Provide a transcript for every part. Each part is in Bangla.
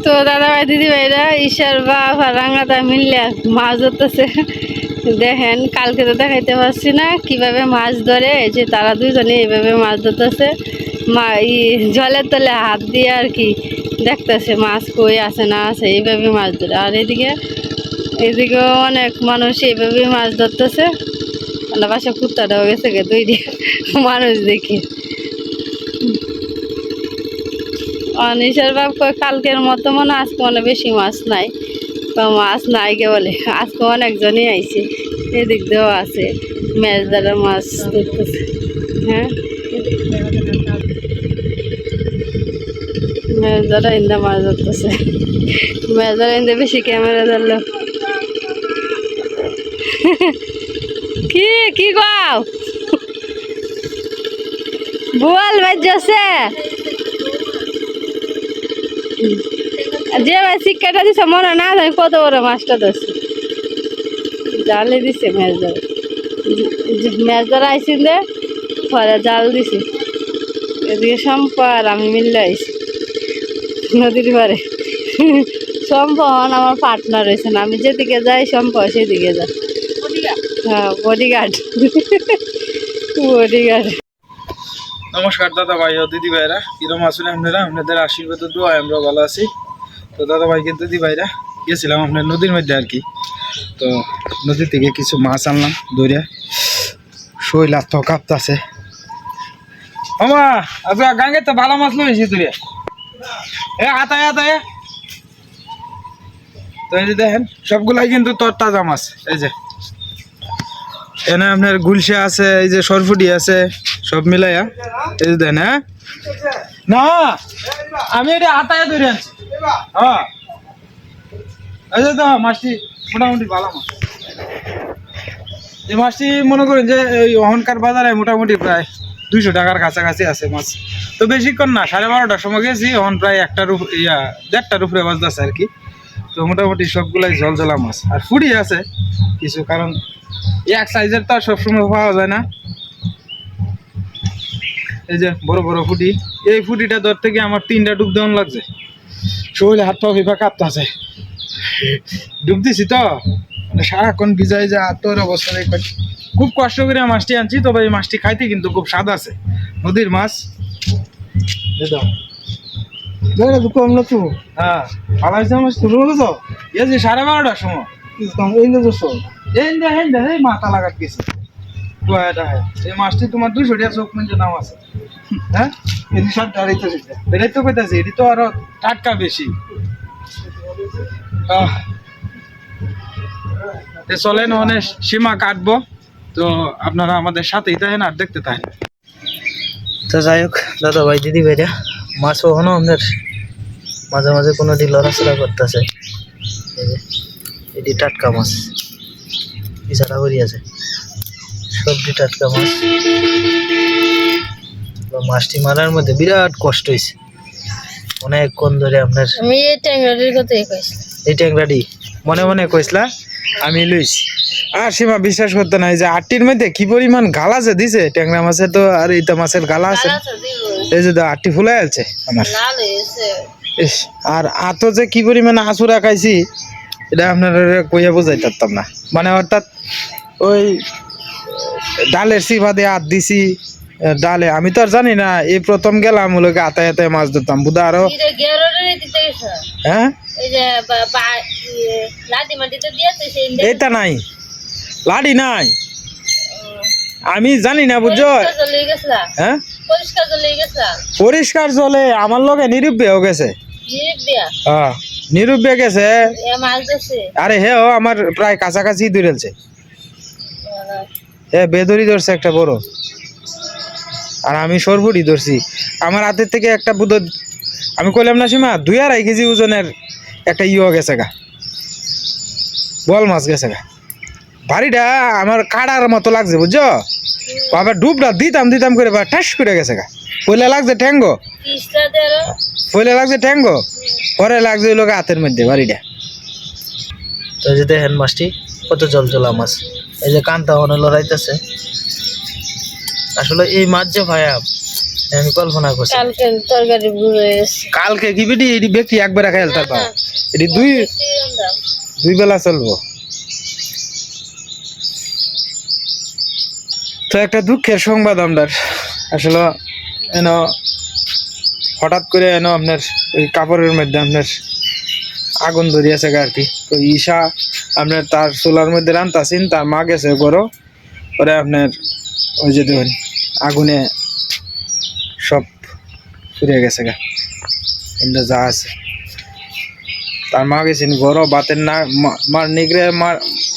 তো দাদা ভাই দিদি ভাইরা ঈশ্বর বা রাঙ্গাতা মিললে মাছ ধরতেছে। দেখেন, কালকে তো দেখাইতে পারছি না কীভাবে মাছ ধরে যে তারা দুজনে এইভাবে মাছ ধরতেছে। মা, ই জলের তলে হাত দিয়ে আর কি দেখতেছে মাছ কই আছে না আছে, এইভাবে মাছ ধরে। আর এদিকে, এদিকেও অনেক মানুষ এইভাবে মাছ ধরতেছে। বাসা কুত্তাটাও গেছে গে তৈরি মানুষ দেখি। অনিশার বাপ কালকের মতো মনে আজকে মনে বেশি মাছ নাই। বা মাছ নাই কে বলে, আজকে অনেকজনই আইছে, এদিক দিয়েও আছে মাছ দ্বারা মাছ হ্যাঁ? মাছ দ্বারা ইন্দা মাছ ধরতেছে। মাছ দ্বারা ইন্দা বেশি ক্যামেরা ধরলো। কি কি গাও বোয়াল বাজছে যে ভাই শিক্ষাটা দিছে মনে না জানি কত বড় মাছটা ধরছে। জালে দিছে মাছ ধরে। মাছ ধরা আইসি দে পরে জাল দিছে। এদিকে সম্পার আমি মিললে আইছি নদীর পারে সম্পন আমার পার্টনার রয়েছে না আমি যেদিকে যাই সম্প সেদিকে যাই হ্যাঁ বডিগার্ড বডিগার্ড নমস্কার দাদা ভাই ও দিদি ভাইরা। কিরম আছেন আপনারা? আপনাদের আশীর্বাদ ও দোয়ায় আমরা ভালো আছি। তো দাদা ভাই কিন্তু দিদি ভাইরা, গেছিলাম আপনার নদীর মধ্যে আর কি। তো নদী থেকে কিছু মাছ আনলাম দরিয়া শৈল আত্ম কাঁপতাছে। মামা আচ্ছা গাঙ্গে তো ভালো মাছ লইছি দরিয়া এ আতায় আতায় তো এই যে দেখেন, সবগুলাই কিন্তু তোর তাজা মাছ। এই যে। এনে আপনার গুলশা আছে, এই যে সরফুটি আছে। সব মিলাইয়া, এই দেন হ্যাঁ? না, আমি এটা হাতায় ধরে আনছি। হ্যাঁ। এই তো মাছটি মোটামুটি ভালো মাছ। এই মাছটি মনে করেন যে এই অহংকার বাজারে মোটামুটি প্রায় দুইশো টাকার কাছাকাছি আছে মাছ। তো বেশিক্ষণ না, সাড়ে বারোটার সময় গেছি অহন প্রায় একটার ইয়া, দেড়টার উপরে বাজতেছে আর কি। তো মোটামুটি সবগুলাই জল জলা মাছ। আর ফুড়ি আছে, কিছু, কারণ এক সাইজের তো আর সবসময় পাওয়া যায় না। এই যে বড় বড় ফুটি এই ফুটিটা ধরতে গিয়ে আমার তিনটা ডুব দেওয়ান লাগছে। শরীরে হাত পা ফিফা কাঁপতাছে ডুব দিছি তো। মানে সারাক্ষণ ভিজাই যে তোর অবস্থা দেখবেন খুব কষ্ট করে মাছটি আনছি তবে এই মাছটি খাইতে কিন্তু খুব স্বাদ আছে। নদীর মাছ। কম না তো। হ্যাঁ ভালো মাছ শুরু তো। এই যে সাড়ে বারোটার সময়। এই না দোষ এই দে এই দে এই মাথা লাগাত গেছে এই মাছটি তোমার চোখ আছে। হ্যাঁ? এই সব দাঁড়াইতে এটি তো আরও টাটকা বেশি। চলেন, ওখানে সীমা কাটবো। তো আপনারা আমাদের সাথেই থাকেন আর দেখতে থাকেন। তো যাই হোক, দাদা ভাই, দিদি ভাইরা, মাছ ওখানে আমাদের মাঝে মাঝে কোনোটি লড়াচড়া করতেছে। এটি টাটকা মাছ। পিছাটা করিয়াছে আছে সবটি টাটকা মাছ মাছটি মারার মধ্যে বিরাট কষ্ট হয়েছে অনেকক্ষণ ধরে আপনার আমি এই ট্যাংরাটির কথাই কইছি। এই ট্যাংরাটি? মনে মনে কইসলা আমি লইছি। আর সীমা বিশ্বাস করতে নাই যে আটটির মধ্যে কি পরিমাণ গালা যে দিছে ট্যাংরা মাছের তো আর এইটা মাছের গালা আছে। এই যে আটটি ফুলাই আছে আমার। ইস, আর আতো যে কি পরিমাণে আঁচু রাখাইছি এটা আপনার কইয়া বোঝাই পারতাম না। মানে অর্থাৎ ওই ডালের সিফা দিয়ে হাত দিছি ডালে। আমি তো আর জানি না এই প্রথম গেলাম ওগুলোকে আতায় আতায় মাছ ধরতাম। বুধা আরও এটা হ্যাঁ? বা- ইয়ে, নাই। লাড়ি নাই। আমি জানি না বুঝছ? হ্যাঁ পরিষ্কার জলে আমার লগে নিরুব্বে হয়ে গেছে। হ্যাঁ নিরুব্বে গেছে। আরে হে আমার প্রায় কাছাকাছি দূরেলছে এ বেদরি ধরছে একটা বড়। আর আমি সরবুটি ধরছি। আমার হাতের থেকে একটা বুধ আমি কইলাম না সীমা দুই আড়াই কেজি ওজনের একটা ইয়ে গেছে গা। বল মাছ গেছে গা। ভারীটা আমার কাড়ার মতো লাগছে বুঝছ? আবার ডুবটা দিতাম দিতাম করে বা ঠাস করে গেছে গা। পয়লা লাগছে ঠ্যাঙ্গো। পয়লা লাগছে ঠ্যাঙ্গো। পরে লাগছে ওই লোক হাতের মধ্যে বাড়িটা। তো যে দেখেন মাছটি কত জল জলা মাছ। এই যে কান্তা ওখানে লড়াইতেছে আসলে এই মাছ যে ভাইয়া আমি কল্পনা করছি। কালকে তরকারি বুড়ো হয়ে গেছে। কালকে কি বেটি এটি ব্যক্তি একবার খাইল তারপর এটি দুই দুই বেলা চলবো। তো একটা দুঃখের সংবাদ আপনার আসলে এন হঠাৎ করে এন আপনার ওই কাপড়ের মধ্যে আপনার আগুন ধরিয়েছে আর কি। তো ঈশা আপনার তার চুলার মধ্যে রান্তাছেন, তার মা গেছে গরো পরে আপনার ওই যে দেখুন, আগুনে সব ফুরিয়ে গেছে গা। কিন্তু যা আছে। তার মা গেছেন গরো বাতের না মার নিগড়ে মার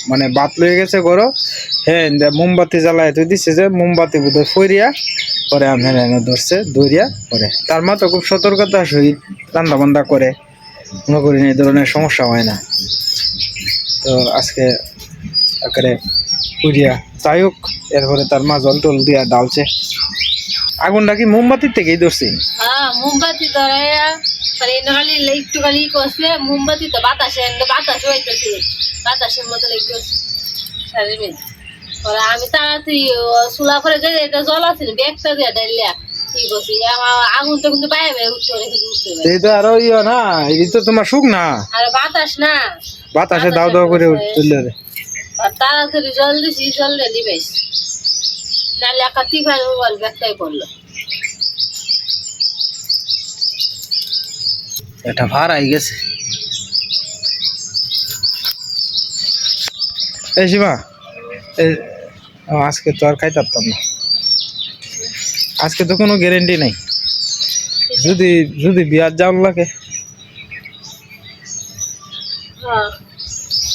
মানে বাত লয়ে গেছে গরো হ্যাঁ মোমবাতি জ্বালায় তুই দিছে যে, মোমবাতি বোধ ফরিয়া পরে আপনার ধরছে দৌড়িয়া পরে। তার মা তো খুব সতর্কতা সহিত রান্না বান্না করে। মনে করি না, এই ধরনের সমস্যা হয় না। তো আজকে একেবারে পুরিয়া যাই হোক, এরপরে তার মা জল টল দিয়া ডালছে। আগুনটা কি মোমবাতির থেকেই ধরছে? হ্যাঁ মোমবাতি ধরাইয়া এনে খালি একটু করছে, মোমবাতি তো বাতাসে বাতাস হইতেছে। বাতাসের মতো একটু মিনিট আমি তাড়াতাড়ি চুলা করে যে এটা জল আছে, ব্যাগটা দিয়ে ডাইলিয়া এই তো আরও ইয়ে না এই তো তোমার সুখ না? আর বাতাস না। বাতাসে দাও দাও করে তুললে রে আর তাড়াতাড়ি জল দিছি জল দিয়ে নিবেশ। নাহলে একা তিফান মোবাইল ব্যাগটাই পড়ল। এটা ভার আই গেছে। এই আজকে তো আর খাইতে পারতাম না। আজকে তো কোনো গ্যারেন্টি নাই। যদি যদি বিয়ার যাওয়ার লাগে হ্যাঁ।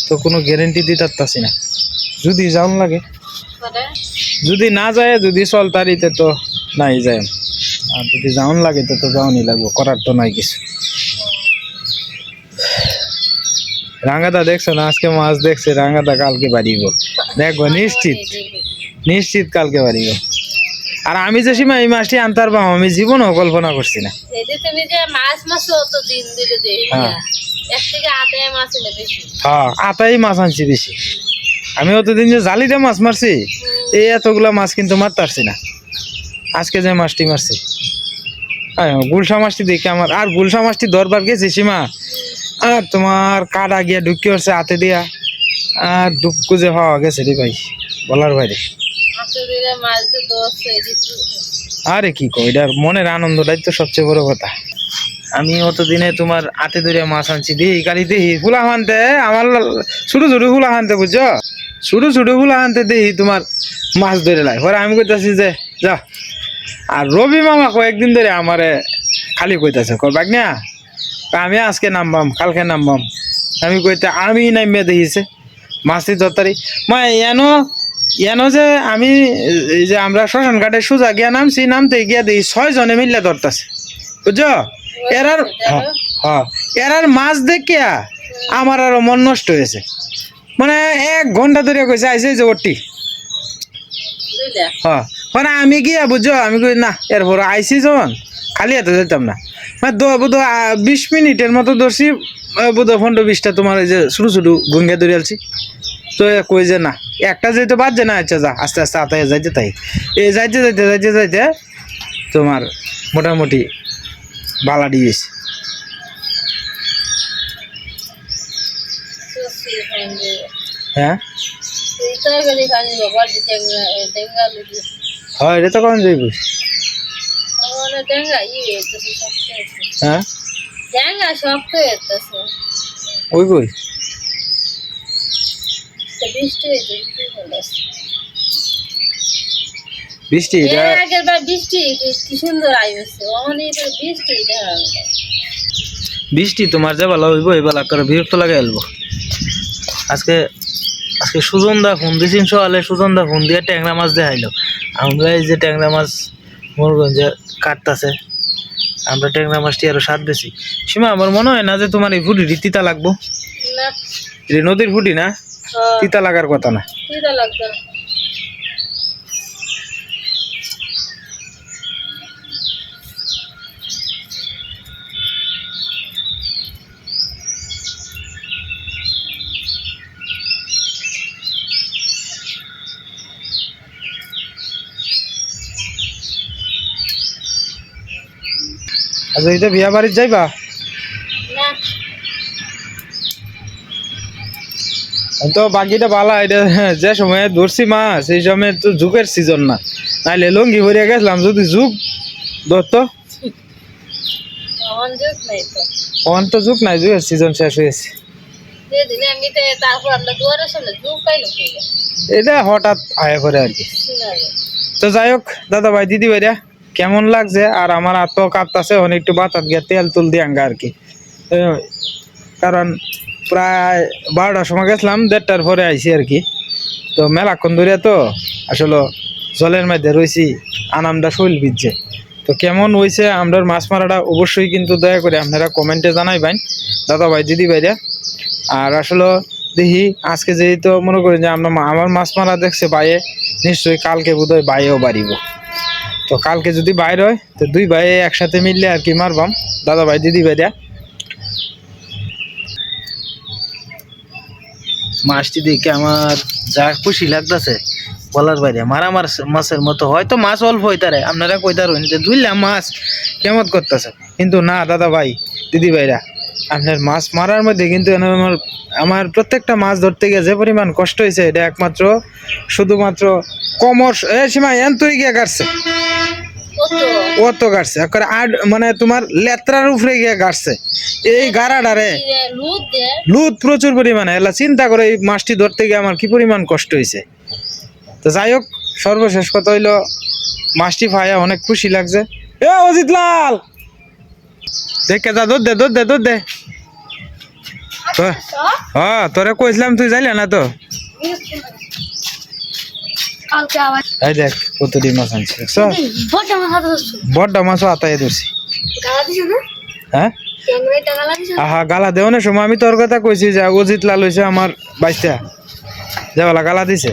তো কোনো গ্যারেন্টি দিতে পারতাছি না। যদি যাওয়ার লাগে যদি না যায় যদি চল তারিতে তো নাই যায়। আর যদি যাওয়ান লাগে তো তো যাওয়ানই লাগবো করার তো নাই কিছু। রাঙ্গাদা দেখছ না? আজকে মাছ দেখছে রাঙ্গাদা কালকে বাড়িব দেখব নিশ্চিত। নিশ্চিত কালকে বাড়িব আর আমি যে সীমা এই মাছটি আনতে পারব আমি জীবনও কল্পনা করছি না। তুমি যে মাছ মাছ তো দিন দিলে দেই হ্যাঁ। মাছ হ্যাঁ আতাই মাছ আনছি বেশি। আমি অতদিন যে জালিতে মাছ মারছি এই এতগুলা মাছ কিন্তু মারতে পারছি না। আজকে যে মাছটি মারছি। হ্যাঁ গুলশা মাছটি দেখে আমার আর গুলশা মাছটি দরবার গেছি সীমা। আর তোমার কাটা গিয়া ঢুকি হচ্ছে হাতে দিয়া। আর ডুবকু যে হওয়া গেছে রে ভাই বলার বাইরে। আরে কি কো মনের আনন্দটাই তো সবচেয়ে বড় কথা। আমি অতদিনে তোমার হাতে ধরে মাছ আনছি দিহি কালি দিহি ফুলা হানতে, আমার ছোট ছোট ফুলা হানতে, বুঝছ? ছোট ছোট ফুলা হানতে দিহি তোমার মাছ ধরে লাই। পরে আমি কইতাছি যে, যা। আর রবি মামা কয়েকদিন ধরে আমারে খালি কইতাছে, কর বাগ না আমি আজকে নামবাম, কালকে নামবাম। আমি কইতে আমি নামিয়ে দেখিছে মাছটি তরতারি মা এনো এনো যে আমি এই যে আমরা শ্মশান ঘাটে সোজা গিয়া নামছি নামতে গিয়া দেখি ছয় জনে মিললে ধরতাছে। বুঝছ? এরার হ্যাঁ, হ্যাঁ। এরার মাছ দেখিয়া আমার আরও মন নষ্ট হয়েছে। মানে এক ঘণ্টা ধরে কইছে আইছে এই যে ওটি হ্যাঁ। মানে আমি গিয়া বুঝছ আমি কই না এরপর আইসি যখন খালি হাতে যেতাম না। মানে দো বোধ বিশ মিনিটের মতো ধরছি বোধ পনেরো বিশটা তোমার ওই যে ছোটো ছোটো গুঙ্গা ধরে আলছি। তো এ কই যে না। একটা যেতে বাজছে না আচ্ছা যা আস্তে আস্তে আতায় যাইতে তাই। এ যাইতে যাইতে যাইতে যাইতে তোমার মোটামুটি বালা দিয়েছে হ্যাঁ? হয় এটা তো কখন যাইব হ্যাঁ? হইতেছে ওই কই? বৃষ্টি হয়েছে বৃষ্টি এর আগের বার বৃষ্টি কি- কি সুন্দর আইছে অনেক বৃষ্টি বৃষ্টি তোমার যে ভালো হইব এই বেলা করে বিরক্ত লাগে এলবো আজকে আজকে সুজন দা ফোন দিয়েছেন সকালে সুজন দা ফোন দিয়ে ট্যাংরা মাছ দেখাইলো। আমরা এই যে ট্যাংরা মাছ মোরগঞ্জে কাটতাছে আমরা ট্যাংরা মাছটি আরও স্বাদ বেশি সীমা আমার মনে হয় না যে তোমার এই ফুটি তিতা লাগবো? নদীর ফুটি না? তিতা লাগার কথা না। লাগতো আচ্ছা এটা বিয়া বাড়ির যাইবা? তো বাকিটা ভালো এটা যে সময় ধরছি মাছ সেই সময় তো যুগের সিজন না। নাইলে লঙ্গি ভরিয়া গেছিলাম যদি যুগ ধরত। অন তো। যুগ নাই যুগের সিজন শেষ হয়েছে। এটা হঠাৎ আয়া করে আর কি। তো যাই হোক দাদা ভাই দিদি ভাইরা কেমন লাগছে? আর আমার তো কাঁপতাছে অনেক একটু বাতাত গিয়ে তেল তুল দিয়ে আঙ্গা আর কি। কারণ প্রায় বারোটার সময় গেছিলাম, দেড়টার পরে আইছি আর কি। তো মেলাক্ষণ ধরে তো, আসলে জলের মধ্যে রয়েছি আনামটা শৈল বিচ্ছে তো কেমন হয়েছে আমরা মাছ মারাটা, অবশ্যই কিন্তু দয়া করে আপনারা কমেন্টে জানাইবেন দাদা ভাই দিদি ভাইরা আর আসলে দেখি, আজকে যেহেতু মনে করি যে আমরা আমার মাছ মারা দেখছে বাইয়ে নিশ্চয়ই কালকে বোধহয় বাইয়েও বাড়িব। তো কালকে যদি বাইর হয়, তো দুই ভাই একসাথে মিললে আর কি মারবাম দাদা ভাই দিদি ভাইরা মাছটি দেখে আমার যা খুশি লাগতেছে, বলার বাইরে। মারা মার মাছের মতো। হয়তো মাছ অল্প হইতারে আপনারা কইতারেন যে দুইলাম মাছ কেমন করতেছে। কিন্তু না, দাদা ভাই, দিদি ভাইরা, আপনার মাছ মারার মধ্যে কিন্তু আমার আমার প্রত্যেকটা মাছ ধরতে গিয়ে যে পরিমাণ কষ্ট হয়েছে এটা একমাত্র, শুধুমাত্র কমর এ সীমা এন তুই গিয়ে কাটছে। একবারে আট মানে তোমার লেত্রার উপরে গিয়ে কাটছে এই গাড়াডারে দে। প্রচুর পরিমাণে। এলা চিন্তা করে এই মাছটি ধরতে গিয়ে আমার কি পরিমাণ কষ্ট হয়েছে তো যাই হোক সর্বশেষ কথা হইল মাছটি পাইয়া অনেক খুশি লাগছে। এ অজিত লাল! দেখে যা দুধ দে দুধ দে দুধ দে। তো হ্যাঁ তোরে কইছিলাম তুই যাইলে না তো? কালকে আবার এই দেখ কতটি মাছ আনছে দেখছ? বড় গালা দিছো না? হ্যাঁ? গালা দিছো আহা গালা দেওয়ানোর সময় আমি তোর কথা কইছি যে অজিত লাল হয়েছে আমার বাইশটা। যেবেলা গালা দিছে।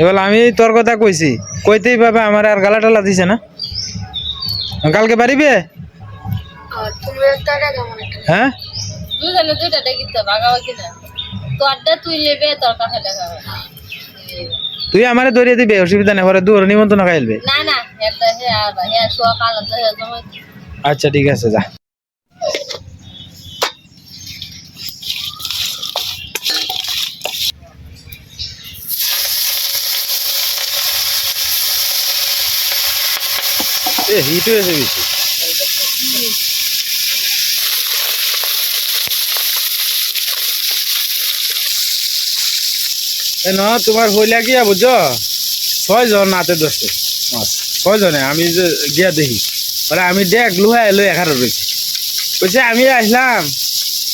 এবার আমি তোর কথা কইছি কইতেই পাবে আমার আর গালা টালা দিছে না। কালকে পারিবে আর তুমি একটা টাকা হ্যাঁ? দুজনে দুইটা দেখিতে ভাগাও কিনা তোরটা তুই নেবে তোর কাছে তুই আমারে ধরিয়ে দিবে অসুবিধা নেই পরে দূর নিমন্ত্রণ খাইলবে না না আচ্ছা ঠিক আছে যা। এ হিট হয়েছে বেশি। না তোমার হইলা গিয়া বুঝছ? ছয় জন নাতে দশে মাছ। ছয় জনে আমি যে গিয়া দেখি। বলে আমি দেখ লুহাই লই এখানে রয়েছি বলছে আমি আসলাম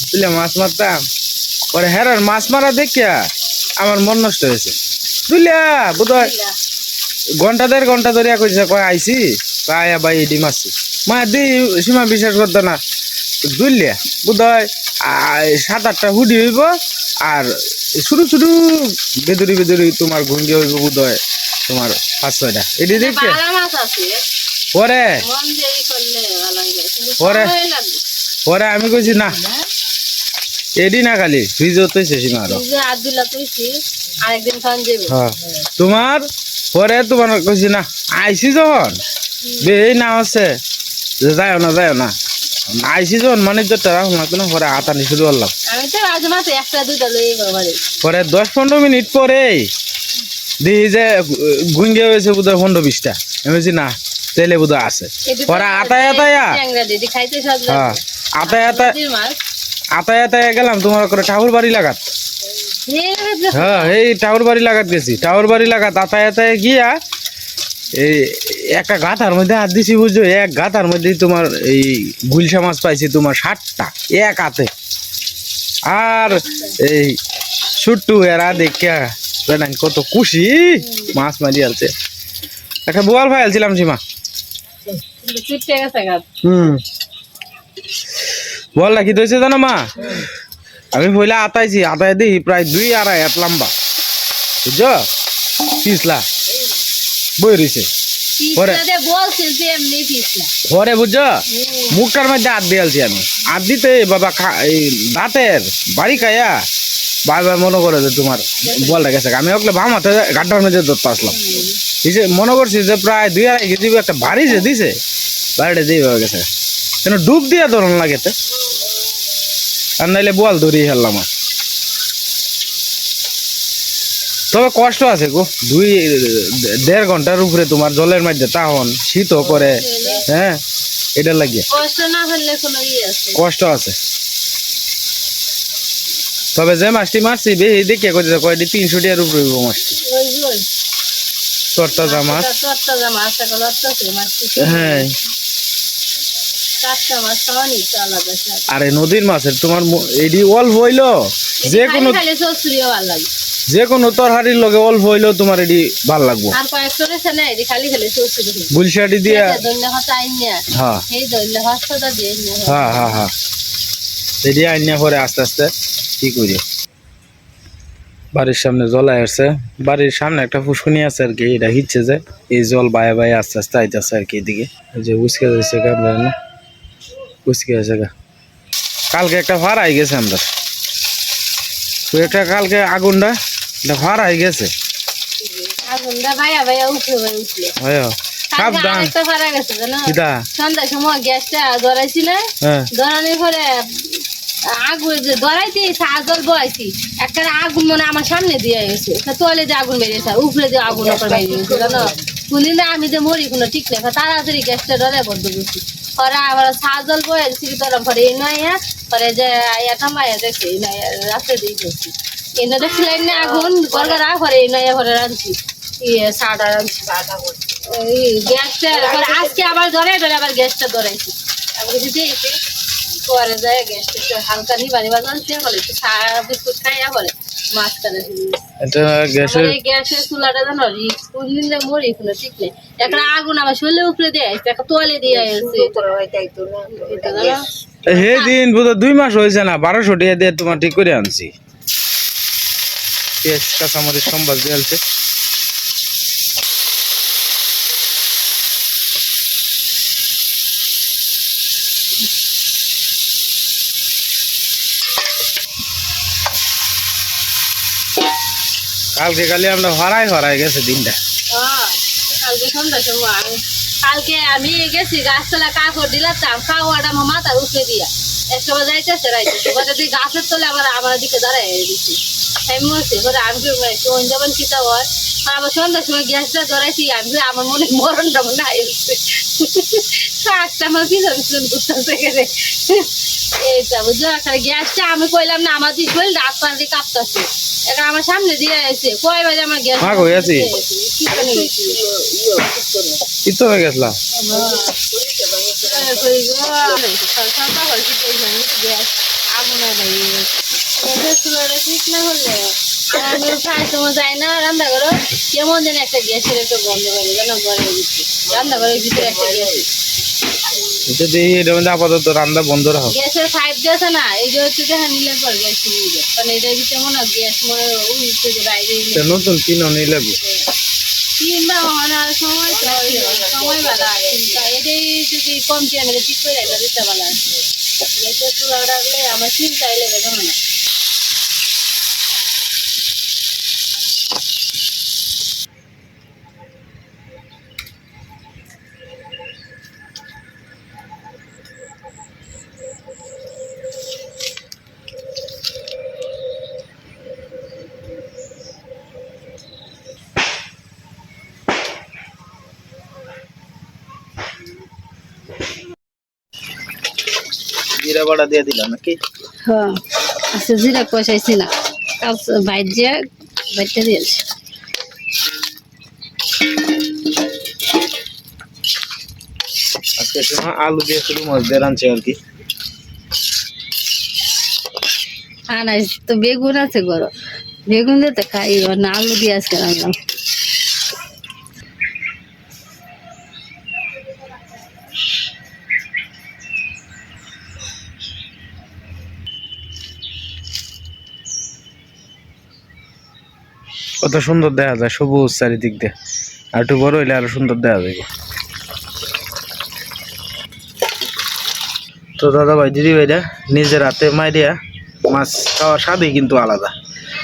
বুঝলে মাছ মারতাম পরে হেরার মাছ মারা দেখিয়া আমার মন নষ্ট হয়েছে বুঝলিয়া বোধ ঘণ্টা দেড় ঘণ্টা ধরিয়া কইছে কয় কয় আয়া ভাই এডি মারছি মা দি সীমা বিশ্বাস করতো না। দুইলিয়া বোধ হয় সাত আটটা হুডি হইব। আর শুরু শুরু বেদুরি বেদুরি তোমার ঘুঙ্গি হইব বোধ হয় তোমার পাঁচ ছয়টা এটি দেখছে? পরে? পরে? পরে আমি কইছি না। এডি না খালি ফ্রিজ আরও তুইছি আরেকদিন খান যাবে হ্যাঁ। তোমার? পরে তোমার কইছি না আইসি যখন? বে এই না আছে যে যাও না যাও না। আইসি যখন মানে তো তারা শোনাতো না পরে আতানি শুরু করলাম আমি তো মাঝে মাঝে একটা দুইটা লই বাবারে পরে দশ পনেরো মিনিট পরে দেখি যে গুঙ্গে হয়েছে বোধ হয় পনেরো বিশটা। আমি বলছি না তেলে বোধ আছে। পরে আতায় আতায়া। হ্যাঁ আতায় আতায় আতায় আতায় গেলাম তোমার করে ঠাকুর বাড়ি লাগাত। হ্যাঁ এই ঠাকুর বাড়ি লাগাত গেছি। ঠাকুর বাড়ি লাগাত আতায় আতায় গিয়া এই একটা গাথার মধ্যে হাত দিছি বুঝছ? এক গাথার মধ্যে তোমার এই গুলশা মাছ পাইছি তোমার ষাটটা এক হাতে। আর এই ছুট্টু এরা দেখা কত খুশি মাছ মারি আলছে একটা বোয়াল ভাই আলছিলাম সীমা। হুম। বল না কি দইছে জানো মা? আমি পয়লা আতাইছি আতাই দিই প্রায় দুই আড়াই হাত লম্বা। বুঝছ? পিছলা। বই রইছে পরে? বুঝছ? মুখটার মধ্যে হাত দিয়েছি আমি। হাত দিতে বাবা এই দাঁতের বাড়ি খাইয়া বারবার মনে করে যে তোমার বলটা গেছে আমি ওগুলো বাম হাতে গাড্ডার মধ্যে ধরতে আসলাম। এই যে মনে করছি যে প্রায় দুই আড়াই কেজি একটা ভারী যে দিছে বাড়িটা দিয়ে গেছে। কেন ডুব দিয়া ধরন লাগে তো। আর নাইলে বোয়াল ধরিয়ে ফেললাম। আর। তবে কষ্ট আছে গো। দুই দেড় ঘণ্টার উপরে তোমার জলের মধ্যে তাহন শীতও করে হ্যাঁ এটা লাগিয়ে। কষ্ট না করলে কোনো আছে। কষ্ট আছে। তবে যে মাছটি মারছি বে দেখে কইতে কয়টি তিনশো টিয়ার উপরে মাছটি। তরতাজা মাছ। হ্যাঁ। আরে নদীর মাছের তোমার এডি অল্প হইল। যে কোনো যে কোনো তরহারির লগে অল্প হইলেও তোমার এডি ভালো লাগবো। আর কয়েকটা রয়েছে না এটি খালি খালি চচ্চড়ি দিয়া দৈন্য হাতে আইন নিয়ে হ্যাঁ দিয়ে হ্যাঁ হ্যাঁ হ্যাঁ। এডি আইনা পরে আস্তে আস্তে কি করি? বাড়ির সামনে জল আসছে। বাড়ির সামনে একটা ফুসকুনি আছে আর কি এটা হিচ্ছে যে। এই জল বায়ে বায়ে আস্তে আস্তে আইতেছে আর কি এদিকে। যে উস্কে যাচ্ছে আমরা না? উস্কে আছে গা। কালকে একটা ভার আই গেছে আমরা তো একটা কালকে আগুনটা এটা উঠল হয় গেছে সন্ধ্যার সময় গ্যাসটা ধরাইছি না হ্যাঁ। ধরানোর পরে আগুন ধরাইছি বয়াইছি একটা আগুন মনে আমার সামনে দিয়ে গেছে। তা তোলে যে আগুন বেরিয়েছে উপরে যে আগুন ওপর বেরিয়ে গেছে জানো? কোনদিন না আমি যে মরি কোনো ঠিক নেই। তাড়াতাড়ি গ্যাসটা ধরে বন্ধ করছি। পরে আবার সাজল বয়াইছি তোরা পরে এই নয় পরে যে এটা মায়া দেখছি রাস্তা দিয়ে গেছি। এনে দেখছিলাম না আগুন এই নয় রাঁধছি। ইয়ে ওই গ্যাসটা আজকে আবার ধরে ধরে আবার গ্যাসটা ধরাইছি। আবার কিছু পরে যায় গ্যাসটা একটু হালকা নিবা নিবা জ্বলছে বলে একটু চা বিস্কুট খাইয়া বলে এটা গ্যাসের গ্যাসের চুলাটা জানো রিক্স কোনদিন যে মরি কোনো ঠিক নেই। একটা আগুন আমার উপরে দিয়ে আসছে একটা তোয়ালে দিয়ে আসছে হে দিন দুই মাস হয়েছে না বারোশো টাকা দিয়ে তোমার ঠিক করে আনছি। পেঁয়াজ কাঁচামরিচ সম্বাদ দিয়েছে কালকে কালি আমরা হরাই হরাই গেছে দিনটা। কালকে সন্ধ্যার সময় আমি কালকে আমি গেছি, গাছতলা কাপড় দিলাম খাওয়াটা আমার মাথার উপরে দিয়া। এক সময় যাইতেছে তুই গাছের তলে আবার আমার দিকে দাঁড়াই দিচ্ছি আমি বলছি পরে আমি কোন যাবেন কিতা হয়। আর সন্ধ্যার সময় গ্যাসটা ধরাইছি আমি আমার মনে মনে শাকটা আমার পিছন পিছন করতেছে গেলে এইটা বুঝছ? গ্যাসটা আমি কইলাম না আমার দিয়ে শরীর কাঁপতেছে। আমার সামনে দিয়ে আছে কয় বাজে আমার গ্যাস হ্যাঁ, আছি? হয়ে যাই না। রান্না করো কেমন যেন একটা গ্যাসের একটা গন্ধ করে জানো ঘরের ভিতরে রান্না ঘরের ভিতরে একটা গ্যাস। এটা এটা মধ্যে আপাতত রান্না বন্ধ রাখো। গ্যাসের পাইপ দিয়েছে না এই যে হচ্ছে দেখা নিলে পর গ্যাস নিয়ে যায় কারণ এটার ভিতরে মনে হয় গ্যাস মনে উঠছে যে বাইরে নতুন কিনো নিয়ে লাগবে কিংবা সময় তো সময় বালা চিন্তা এটাই যদি কম চ্যানেলে ঠিক করে রাখলে দিতে ভালো আছে। গ্যাসের চুলা রাখলে আমার যাবে জিরা বাড়া দিয়ে দিলাম নাকি? হ্যাঁ আচ্ছা জিরা কষাইছি না। বাইর যে বাইরটা দিয়েছি আজকে শুধু আলু দিয়ে শুধু মাছ দিয়ে রাঁধছি আর কি। আর নাই তো বেগুন আছে গরো বেগুন দিয়ে তো খাই না আলু দিয়ে আজকে রান্নাম কত সুন্দর দেখা যায়, সবুজ চারিদিক দিয়ে। আর একটু বড় হইলে আরও সুন্দর দেখা যাবে তো দাদা ভাই, দিদি ভাইরা, নিজের হাতে মাই মাইরিয়া মাছ খাওয়ার স্বাদই কিন্তু আলাদা।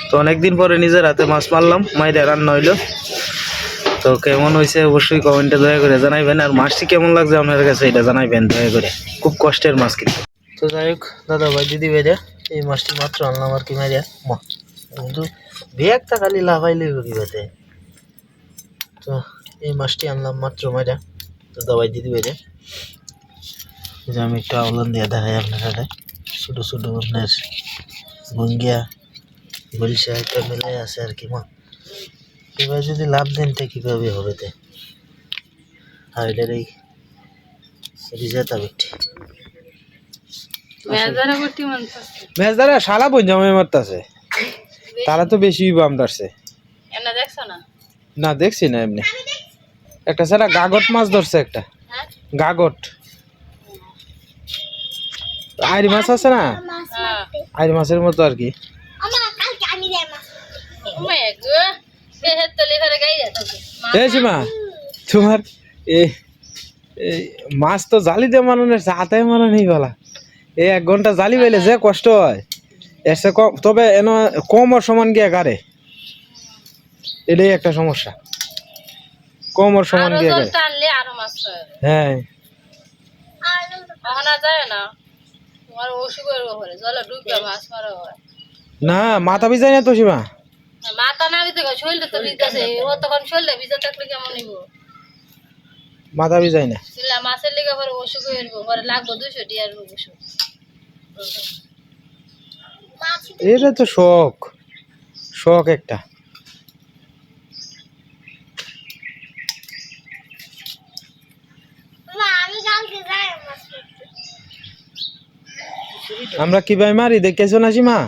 তো অনেকদিন পরে নিজের হাতে মাছ মারলাম মাইরিয়া রান্না হইল। তো কেমন হয়েছে অবশ্যই কমেন্টে দয়া করে জানাইবেন। আর মাছটি কেমন লাগছে আপনার কাছে এটা জানাইবেন দয়া করে। খুব কষ্টের মাছ কিন্তু। তো যাই হোক, দাদা ভাই, দিদি ভাইরা, এই মাছটি মাত্র আনলাম আর কি মারিয়া মা। কিন্তু ব্যাগটা খালি লাভাইলে কিবাতে তো এই মাছটি আনলাম মাত্র মারিয়া তো দাবাই দিদি এই যে আমি একটু আওলন দিয়ে দেখাই আপনারা ছোটো ছোটো আপনার ভঙ্গিয়া বলছে এটা মিলাই আছে আর কি মা। এবার যদি লাভ দেন তা কীভাবে হবে তে? আর এটার এই মন মেজদারা শালা বঞ্জামে মারতাছে। তারা তো বেশি বাম ধরছে। না দেখছি না? এমনি। একটা সারা গাগট মাছ ধরছে একটা। গাগট। আইরি মাছ আছে না? আইরি মাছের মতো আর কি। সীমা তোমার এ মাছ তো জালি দিয়ে মানানোর হাতে মানা নেই বলা। এই এক ঘণ্টা জালি পাইলে যে কষ্ট হয়। এর সে কম তবে এন কম ওর সমান গিয়ে গারে এটাই একটা সমস্যা। কম ওর সমান গিয়ে মাছ হয়। না। মাথা ভিজাই না তো সীমা? মাথা না ভিজে শরীরটা তো ও তখন শরীরটা ভিজে থাকলে কেমন নিব মাথা ভিজাই না। মাছের লেগে পরে অসুখ পরে লাগবো দুশো টিয়ার ওষুধ। এটা তো শখ। শখ একটা। আমরা কীভাবে মারি? দেখেছ না সীমা?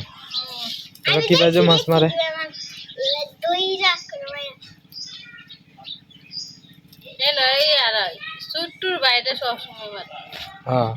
আমরা কীভাবে যে মাছ মারে? ছোট্টুর বাইরে সবসময় মারে। হ্যাঁ।